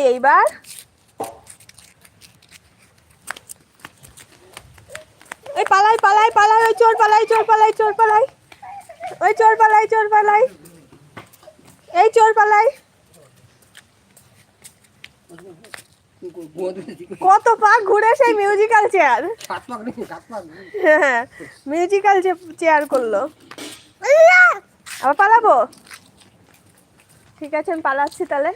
পালাই এইবার। এই পালাই পালাই পালাই, ওই চোর পালাই চোর পালাই চোর পালাই। ওই চোর পালাই চোর পালাই। এই চোর পালাই। কত পাক ঘুরে সেই মিউজিক্যাল চেয়ার। হ্যাঁ মিউজিক্যাল চেয়ার করল। আবার পালাবো? ঠিক আছে, আমি পালাচ্ছি তাহলে।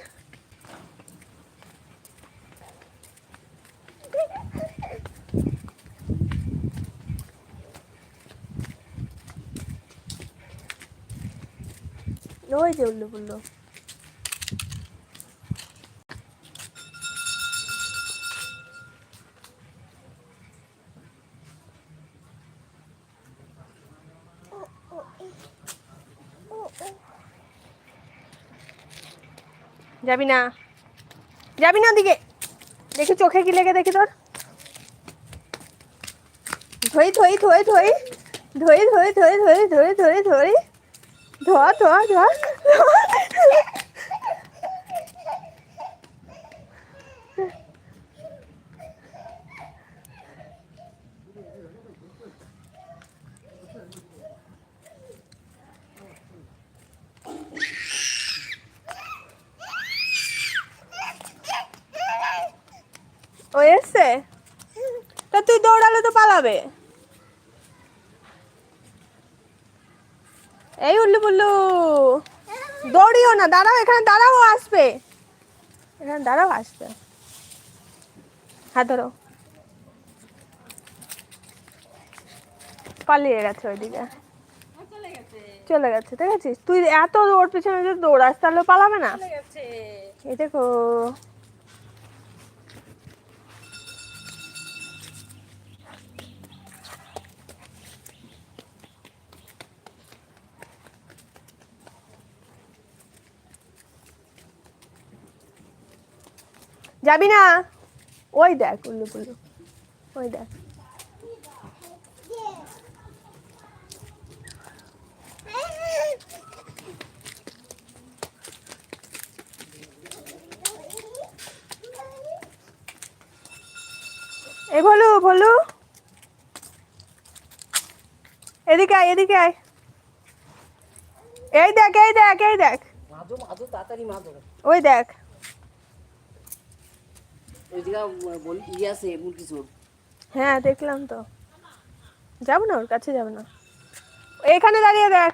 ওই যে উল্লু বলল যাবি না। যাবি না ওদিকে। দেখি চোখে কি লেগে দেখি তোর। ধই ধই ধই ধই। ধই ধই ধই ধই ধই ধই ধই। ধোয়া ধোয়া ধোয়া ও তা তুই দৌড়ালে তো পালাবে। এই দৌড়িও না দাঁড়াও এখানে দাঁড়াও আসবে। এখানে দাঁড়াও আসবে। হাত ধরো। পালিয়ে গেছে ওইদিকে। চলে গেছে ঠিক আছে তুই এত ওর পিছনে যদি দৌড়াস তাহলে পালাবে না? এই দেখো। যাবি না? ওই দেখ উল্লু পুল্লু। ওই দেখ। এই ভলু ভলু এদিকে আয় এদিকে আয়। এই দেখ এই দেখ এই দেখ। ওই দেখ। ইয়ে আছে হ্যাঁ দেখলাম তো। যাব না ওর কাছে যাব না। এখানে দাঁড়িয়ে দেখ।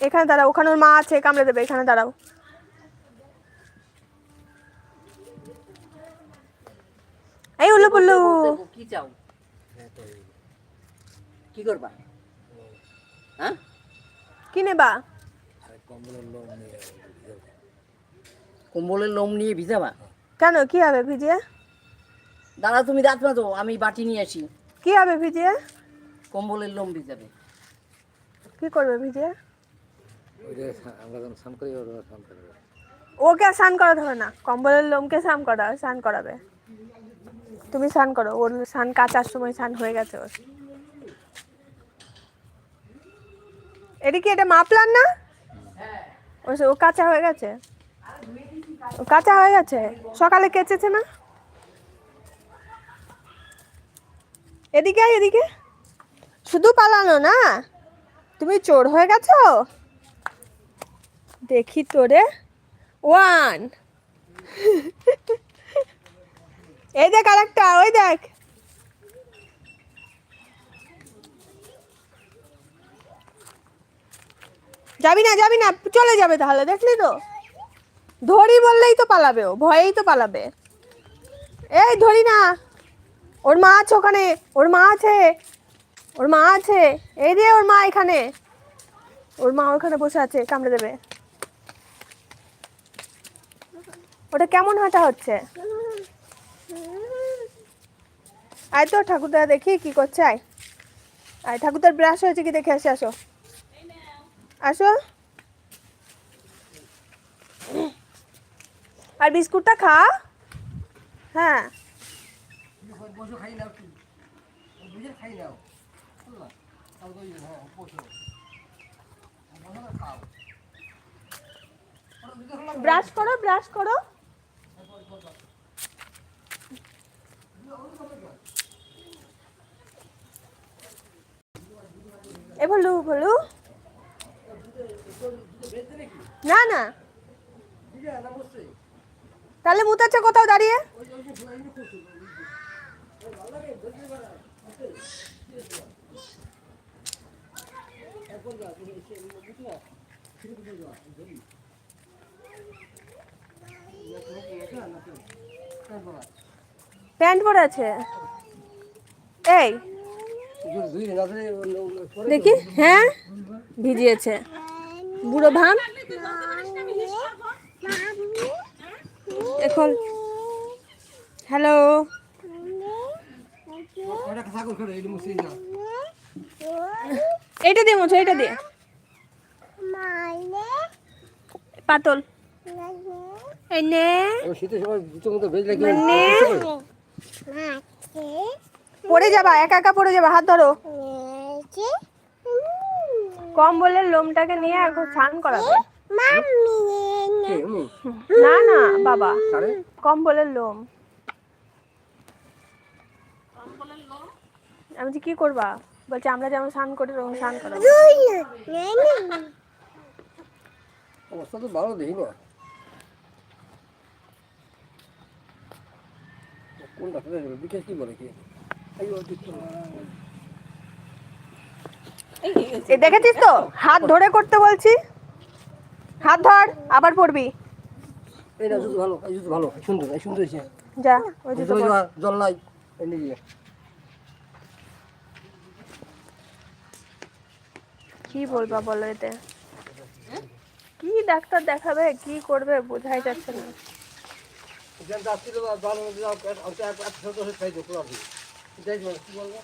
এখানে দাঁড়াও ওখানে ওর মা আছে কামড়ে দেবে এখানে দাঁড়াও। এই উল্লু পুল্লু। কি চাও? কি করবা? হ্যাঁ? কি নেবা? কম্বলের লোম নিয়ে ভিজাবা কেন কি হবে ভিজিয়ে? দাদা তুমি দাঁত মাতো আমি বাটি নিয়ে আসি। কি হবে ভিজিয়ে? কম্বলের লোম ভিজাবে। কি করবে ভিজিয়ে? করি ওকে আর স্নান করাতে হবে না। কম্বলের লোমকে স্নান করা স্নান করাবে। তুমি স্নান করো ওর স্নান কাচার সময় স্নান হয়ে গেছে ওর। এটা কি এটা মাপলার না? ও সে- ও কাঁচা হয়ে গেছে? কাঁচা হয়ে গেছে? সকালে কেচেছে না? এদিকে এদিকে। শুধু পালানো না? তুমি চোর হয়ে গেছো? দেখি তোরে। ওয়ান। এই দেখ আরেকটা, ওই দেখ। যাবি না যাবি না, চলে যাবে তাহলে, দেখলি তো? ধরি বললেই তো পালাবে ও, ভয়েই তো পালাবে। এই ধরি না। ওর মা আছে ওখানে, ওর মা আছে, ওর মা আছে। এই রে ওর মা এখানে। ওর মা ওখানে বসে আছে, কামড়ে দেবে। ওটা কেমন হাঁটা হচ্ছে? আয় তো ঠাকুরদা, দেখি কি করছে, আয়। আয়, ঠাকুরদার ব্রাশ হয়েছে কি দেখে আসে, আসো। আসো আর বিস্কুটটা খা হ্যাঁ বসে খাই নাও কি বুঝে খাই নাও বুঝলা? তাও তো ইয়ে, হ্যাঁ, বসো। বিস্কুটটা না, হ্যাঁ। ব্রাশ করো ব্রাশ করো। এ ভলু ভলু না না। তাহলে মুতাচ্ছে কোথাও দাঁড়িয়ে? প্যান্ট পরে আছে। এই। দেখি হ্যাঁ? ভিজিয়েছে। বুড়ো ভাম? এখন হ্যালো। এইটা দিয়ে মোছো, এইটা দিয়ে পাতল। এই নে শীতের সময় জুতোর মতো ভেজলে কি নে পড়ে যাবা, একা একা পড়ে যাবা, হাত ধরো। কম্বলের লোমটাকে নিয়ে এখন স্নান করাবে। কে, উনি? না না বাবা। কম্বলের লোম। আমি কি করবা? বলছে আমরা যেমন স্নান করি ওরকম স্নান অবস্থা তো ভালো দেখি না। কোন ডাক্তার বিকাশ কি বলে কি? দেখেছিস তো? হাত ধরে করতে বলছি। হাত ধর আবার পড়বি এই জুতো ভালো এই জুতো ভালো সুন্দর এই সুন্দর হয়েছে যা ওই জুতো জল নাই এই নিয়ে কি বলবা বলো এতে কি ডাক্তার দেখাবে কি করবে বোঝাই যাচ্ছে না যেন যাচ্ছিল বা ভালো যাও এক হয়ে খাই দেখো আপনি যাই বলো কি বলব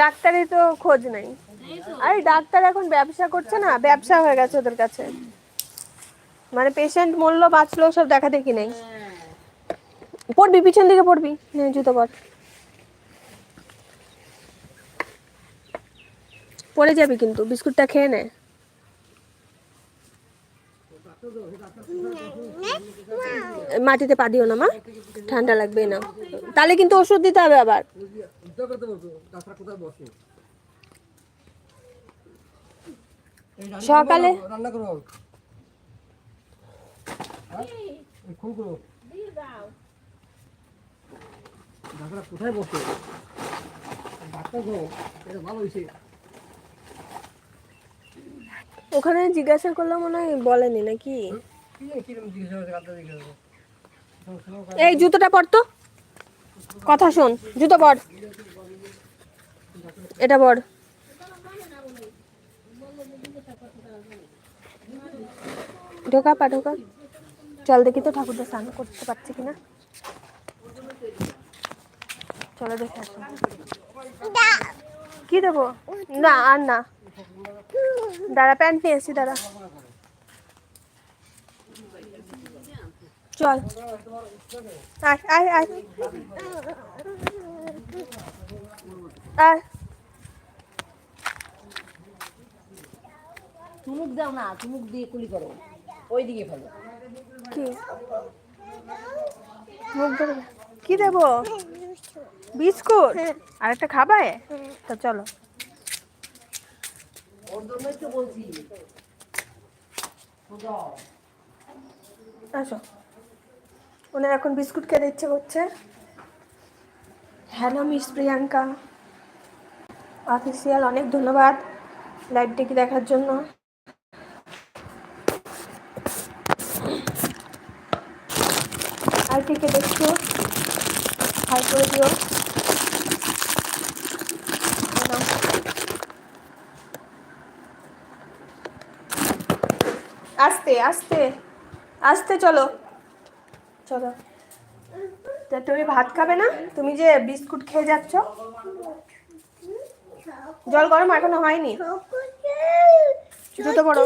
ডাক্তারই তো খোঁজ নেই। আরে ডাক্তার এখন ব্যবসা করছে না, ব্যবসা হয়ে গেছে ওদের কাছে। মানে পেশেন্ট মরলো বাঁচলো, সব দেখা দেখি নেই। পড়বি, পিছন দিকে পড়বি নে জুতো পর। পড়ে যাবি কিন্তু, বিস্কুটটা খেয়ে নে। মাটিতে পা দিও না মা, ঠান্ডা লাগবে না। তাহলে কিন্তু ওষুধ দিতে হবে আবার। করতে বলতো কোথায় বসে সকালে রান্না করো হ্যাঁ? খুন করো ডাক্তার কোথায় বসে ডাক্তার গো এটা ভালো হয়েছে। ওখানে জিজ্ঞাসা করলে মনে হয় বলেনি নাকি? এই জুতোটা পর তো কথা শোন, জুতো পর। এটা পর। ঢোকা পা, ঢোকা। চল দেখি তো ঠাকুরটা স্নান করতে পারছে কিনা। চলো দেখে আসো। কি দেবো? না, আর না। দাঁড়া, প্যান্ট নিয়ে এসছি দাঁড়া। চল। আয় আয় আয়। আয়। চুমুক দাও না চুমুক দিয়ে কুলি করো। ওই দিকে ফেলো। কি? মুখ ধরে কি দেবো? বিস্কুট? আর একটা খাবে? তো চলো। আসো। ওনার এখন বিস্কুট খেতে ইচ্ছে করছে। Hello, miss Priyanka. অফিসিয়াল, অনেক ধন্যবাদ লাইভটিকে দেখার জন্য। আর কে কে দেখছ? হাই করে দিও। আস্তে আস্তে আস্তে চলো। চলো। তা তুমি ভাত খাবে না? তুমি যে বিস্কুট খেয়ে যাচ্ছ। জল গরম এখনও হয়নি। জুতো পড়ো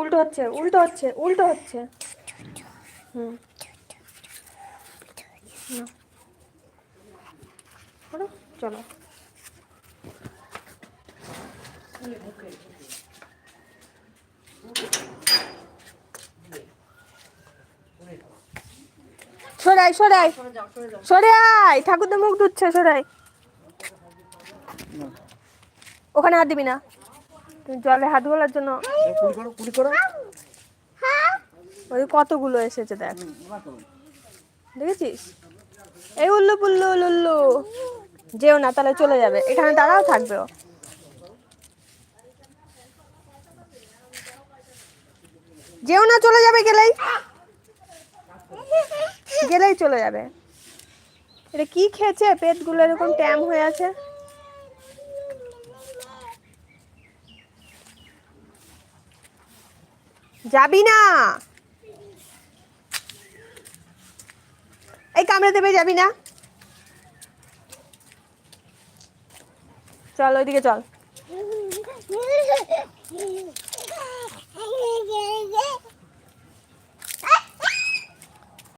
উল্টো হচ্ছে উল্টো হচ্ছে উল্টো হচ্ছে। হুম। চলো। সরাই সরাই। সরে আয় ঠাকুর তো মুখ ধুচ্ছে সরাই। ওখানে হাত দিবি না। তুই জলে হাত গোলার জন্য ওই কতগুলো এসেছে দেখ। দেখেছিস? এই উল্লু পুল্লু লুল্লু। যেও না তাহলে চলে যাবে। এখানে দাঁড়াও থাকবে ও। যেও না চলে যাবে গেলেই। গেলেই চলে যাবে। এটা কি খেয়েছে? পেটগুলো এরকম ট্যাম হয়ে আছে। যাবি না? এই কামড়ে দেবে, যাবি না? চল, ওইদিকে চল।